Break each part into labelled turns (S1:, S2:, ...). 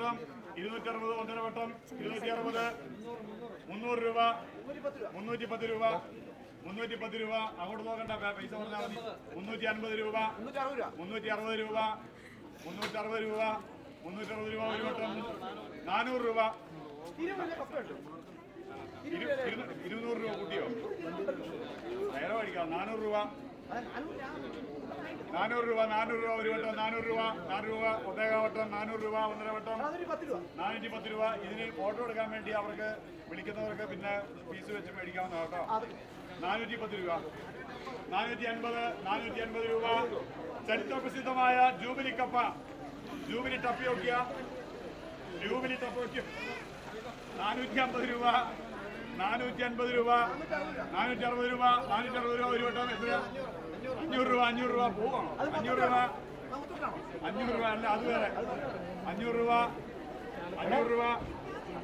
S1: വട്ടം ഇരുന്നൂറ്റി അറുപത് ഒന്നര വട്ടം ഇരുന്നൂറ്റി അറുപത് മുന്നൂറ് രൂപ മുന്നൂറ്റി പത്ത് രൂപ മുന്നൂറ്റി പത്ത് രൂപ. അങ്ങോട്ട് നോക്കണ്ട പൈസ പറഞ്ഞാൽ മതി. മുന്നൂറ്റി അൻപത് രൂപ മുന്നൂറ്റി അറുപത് രൂപ മുന്നൂറ്റി അറുപത് രൂപ മുന്നൂറ്റി അറുപത് രൂപ ഒരു വട്ടം നാനൂറ് രൂപ. ഇരു- ഇരു- ഇരുന്നൂറ് രൂപ കൂട്ടിയോ? നേരെ മേടിക്കാം നാനൂറ് രൂപ. നാനൂറ് രൂപ നാനൂറ് രൂപ ഒരു വട്ടം നാനൂറ് രൂപ നാനൂറ് രൂപ ഒന്നേക വട്ടം നാനൂറ് രൂപ ഒന്നര വട്ടം. നാനൂറ്റി പത്ത് രൂപ. ഇതിന് ഫോട്ടോ എടുക്കാൻ വേണ്ടി അവർക്ക് വിളിക്കുന്നവർക്ക് പിന്നെ ഫീസ് വെച്ച് മേടിക്കാവുന്ന കേട്ടോ നാനൂറ്റി പത്ത് രൂപ. നാനൂറ്റി അൻപത് നാനൂറ്റി അൻപത് രൂപ. ചരിത്രപ്രസിദ്ധമായ ജൂബിലി കപ്പ. Jubilee tapioca. Jubilee tapioca. നാനൂറ്റി അമ്പത് രൂപ. നാനൂറ്റി അൻപത് രൂപ. നാനൂറ്റി അറുപത് രൂപ നാനൂറ്റി അറുപത് രൂപ ഒരു വട്ടം എത്ര? അഞ്ഞൂറ് രൂപ അഞ്ഞൂറ് രൂപ പോവാണോ അഞ്ഞൂറ് രൂപ. അഞ്ഞൂറ് രൂപ അല്ല അത് വേറെ. അഞ്ഞൂറ് രൂപ അഞ്ഞൂറ് രൂപ.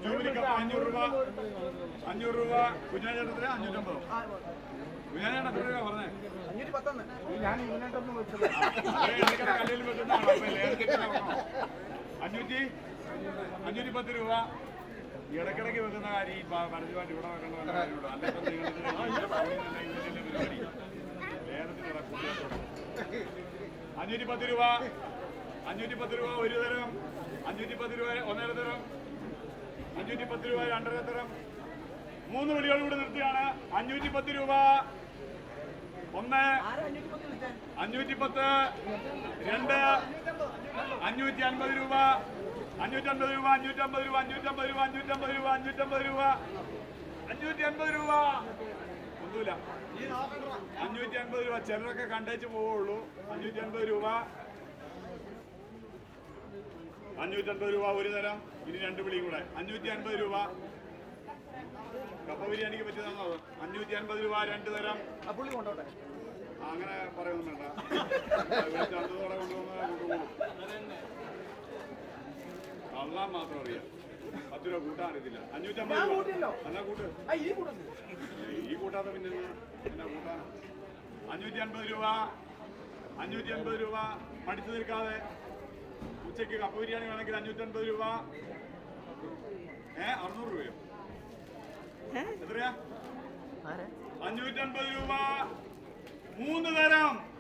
S1: ജൂബിലിക്ക് അഞ്ഞൂറ് രൂപ. അഞ്ഞൂറ് രൂപ. കുഞ്ഞാചേട്ടത്തിന് അഞ്ഞൂറ്റമ്പതോ. കുഞ്ഞാചേട്ടൻ എത്ര രൂപ പറഞ്ഞേ? അഞ്ഞൂറ്റി അഞ്ഞൂറ്റി പത്ത് രൂപ. ഇടക്കിടയ്ക്ക് വെക്കുന്ന കാര്യം പരസ്യമായിട്ട് ഇവിടെ വെക്കേണ്ട പരിപാടി. ലേലത്തിന് അഞ്ഞൂറ്റി പത്ത് രൂപ. അഞ്ഞൂറ്റി പത്ത് രൂപ ഒരു തരം. അഞ്ഞൂറ്റി പത്ത് രൂപ ഒന്നര തരം. അഞ്ഞൂറ്റി പത്ത് രൂപ രണ്ടര തരം. മൂന്ന് വിളികൾ കൂടി നിർത്തിയാണ്. അഞ്ഞൂറ്റി പത്ത് രൂപ. ഒന്ന്. അഞ്ഞൂറ്റി പത്ത്. രണ്ട്. അഞ്ഞൂറ്റി അൻപത് രൂപ. അഞ്ഞൂറ്റി അൻപത് രൂപ അഞ്ഞൂറ്റി അമ്പത് രൂപ അഞ്ഞൂറ്റി അമ്പത് രൂപ അഞ്ഞൂറ്റി അമ്പത് രൂപ അഞ്ഞൂറ്റി അമ്പത് രൂപ. അഞ്ഞൂറ്റി അൻപത് രൂപ. ഒന്നുമില്ല. അഞ്ഞൂറ്റി അൻപത് രൂപ ചിലരൊക്കെ കണ്ടേച്ച് പോവുള്ളൂ. അഞ്ഞൂറ്റി അൻപത് രൂപ. അഞ്ഞൂറ്റി അൻപത് രൂപ ഒരു തരം. ഇനി രണ്ട് വിളിയും കൂടെ. അഞ്ഞൂറ്റി അൻപത് രൂപ. കപ്പ ബിരിയാണിക്ക് പറ്റിയതാണോ? അത്? അഞ്ഞൂറ്റി അൻപത് രൂപ രണ്ട് തരം. അങ്ങനെ പറയൊന്നും വേണ്ട. അള്ളാൻ മാത്രം അറിയാം. പത്ത് രൂപ കൂട്ടാൻ അറിയത്തില്ല അഞ്ഞൂറ്റമ്പത് രൂപ. എന്നാ കൂട്ട്?
S2: ഈ
S1: കൂട്ടാതെ പിന്നെ എന്നാ? എന്നാ കൂട്ടാൻ അഞ്ഞൂറ്റി അൻപത് രൂപ. അഞ്ഞൂറ്റി അൻപത് രൂപ. പഠിച്ചു നിൽക്കാതെ. ഉച്ചയ്ക്ക് കപ്പ ബിരിയാണി വേണമെങ്കിൽ അഞ്ഞൂറ്റി അൻപത് രൂപ. ഏ അറുന്നൂറ് രൂപയോ? എത്രയാ? അഞ്ഞൂറ്റൻപത് രൂപ. മൂന്ന് തരം.